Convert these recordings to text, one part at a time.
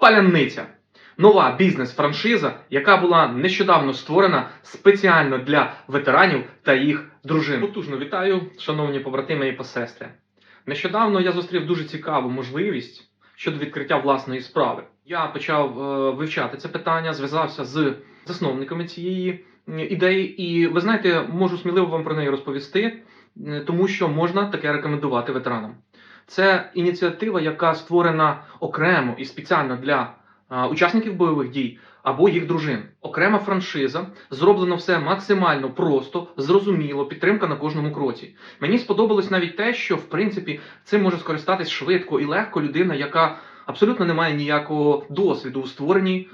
Паляниця. Нова бізнес-франшиза, яка була нещодавно створена спеціально для ветеранів та їх дружин. Потужно вітаю, шановні побратими і посестри. Нещодавно я зустрів дуже цікаву можливість щодо відкриття власної справи. Я почав е, вивчати це питання, зв'язався з засновниками цієї ідеї, і ви знаєте, можу сміливо вам про неї розповісти, тому що можна таке рекомендувати ветеранам. Це ініціатива, яка створена окремо і спеціально для учасників бойових дій або їх дружин. Окрема франшиза, зроблено все максимально просто, зрозуміло, підтримка на кожному кроці. Мені сподобалось навіть те, що в принципі цим може скористатись швидко і легко людина, яка абсолютно не має ніякого досвіду у створенні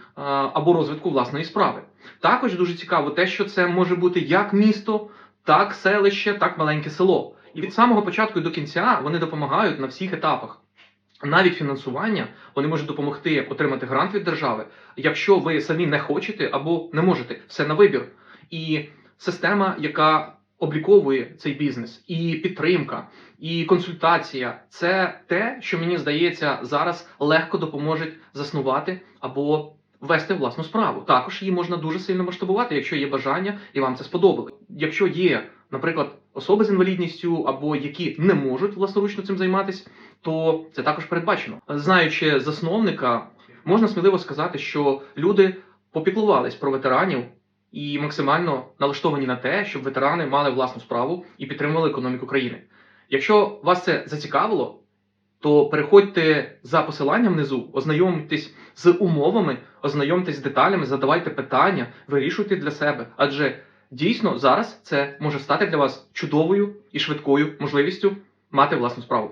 або розвитку власної справи. Також дуже цікаво те, що це може бути як місто, так селище, так маленьке село. І від самого початку до кінця вони допомагають на всіх етапах. Навіть фінансування вони можуть допомогти отримати грант від держави, якщо ви самі не хочете або не можете, все на вибір. І система, яка обліковує цей бізнес, і підтримка, і консультація це те, що мені здається зараз легко допоможе заснувати або вести власну справу. Також її можна дуже сильно масштабувати, якщо є бажання і вам це сподобалось. Якщо є, наприклад, особи з інвалідністю або які не можуть власноручно цим займатися, то це також передбачено. Знаючи засновника, можна сміливо сказати, що люди попіклувались про ветеранів і максимально налаштовані на те, щоб ветерани мали власну справу і підтримували економіку країни. Якщо вас це зацікавило, то переходьте за посиланням внизу, ознайомтесь з умовами, ознайомтесь з деталями, задавайте питання, вирішуйте для себе. Адже дійсно зараз це може стати для вас чудовою і швидкою можливістю мати власну справу.